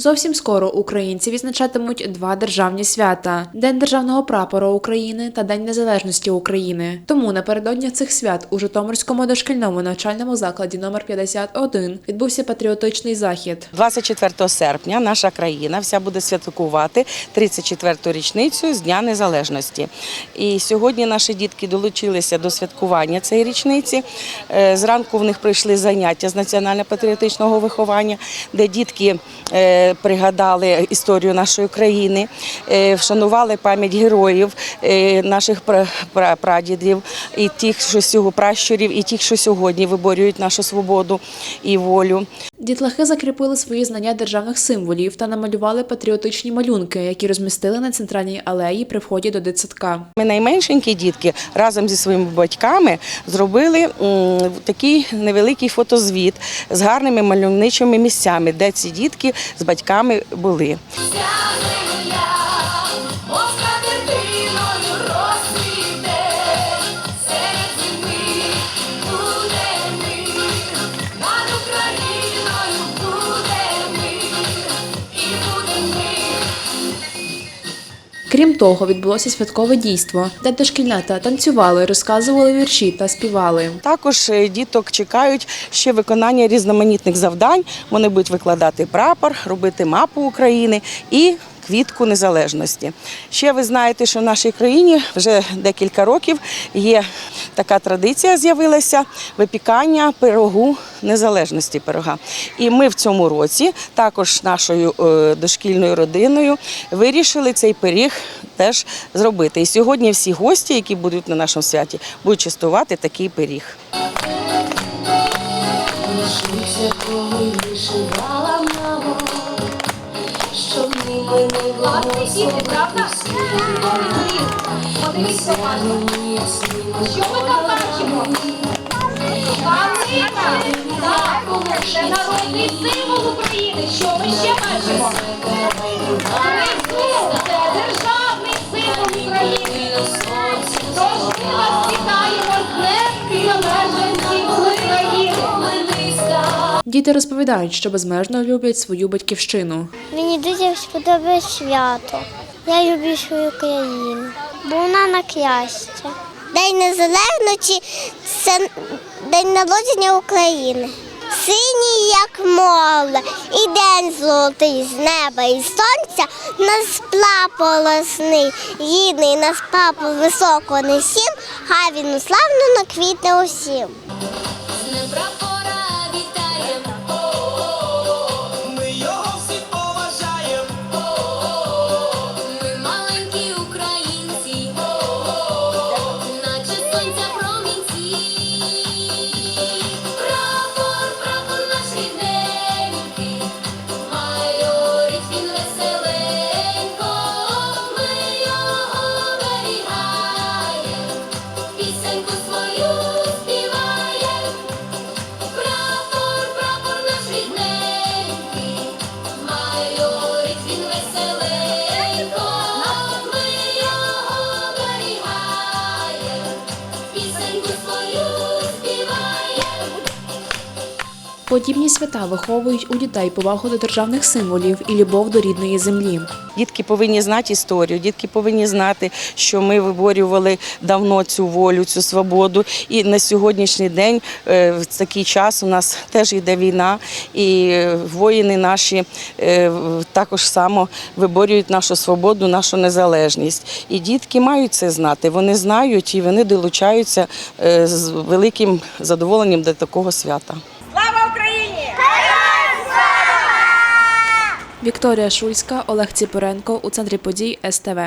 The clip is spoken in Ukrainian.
Зовсім скоро українці відзначатимуть два державні свята: День державного прапора України та День Незалежності України. Тому напередодні цих свят у Житомирському дошкільному навчальному закладі номер 51 відбувся патріотичний захід. 24 серпня наша країна вся буде святкувати 34-ту річницю з Дня Незалежності. І сьогодні наші дітки долучилися до святкування цієї річниці. Е, Зранку в них пройшли заняття з національно-патріотичного виховання, де дітки е, пригадали історію нашої країни, е, вшанували пам'ять героїв е, наших пра- пра- прадідів і тих, що сього пращурів, і тих, що сьогодні виборюють нашу свободу і волю. Дітлахи закріпили свої знання державних символів та намалювали патріотичні малюнки, які розмістили на центральній алеї при вході до дитсадка. Ми найменшенькі дітки разом зі своїми батьками зробили такий невеликий фотозвіт з гарними мальовничими місцями, де ці дітки з батьками були. Крім того, відбулося святкове дійство, де танцювали, розказували вірші та співали. Також е, діток чекають ще виконання різноманітних завдань. Вони будуть викладати прапор, робити мапу України і квітку незалежності. Ще ви знаєте, що в нашій країні вже декілька років є така традиція з'явилася випікання пирогу незалежності пирога. І ми в цьому році також нашою е, дошкільною родиною вирішили цей пиріг теж зробити. І сьогодні всі гості, які будуть на нашому святі, будуть частувати такий пиріг. Вишивала щоб ніби правда? Ми сяємо Що ми там бачимо? Так, це народний символ України. Що ми ще бачимо? Діти розповідають, що безмежно люблять свою батьківщину. Мені дуже сподобалось свято. Я люблю свою країну, бо вона на щастя. День Незалежності це день народження України. Синій, як море, і день золотий з неба і сонця, нас прапор лесний, гідний нас прапор високо несім, хай він славно наквітне усім. Подібні свята виховують у дітей повагу до державних символів і любов до рідної землі. Дітки повинні знати історію, дітки повинні знати, що ми виборювали давно цю волю, цю свободу. І на сьогоднішній день, е, в такий час, у нас теж йде війна, і е, воїни наші е, також само виборюють нашу свободу, нашу незалежність. І дітки мають це знати. Вони знають і вони долучаються з великим задоволенням до такого свята. Вікторія Шульська, Олег Ціпоренко у центрі подій СТВ.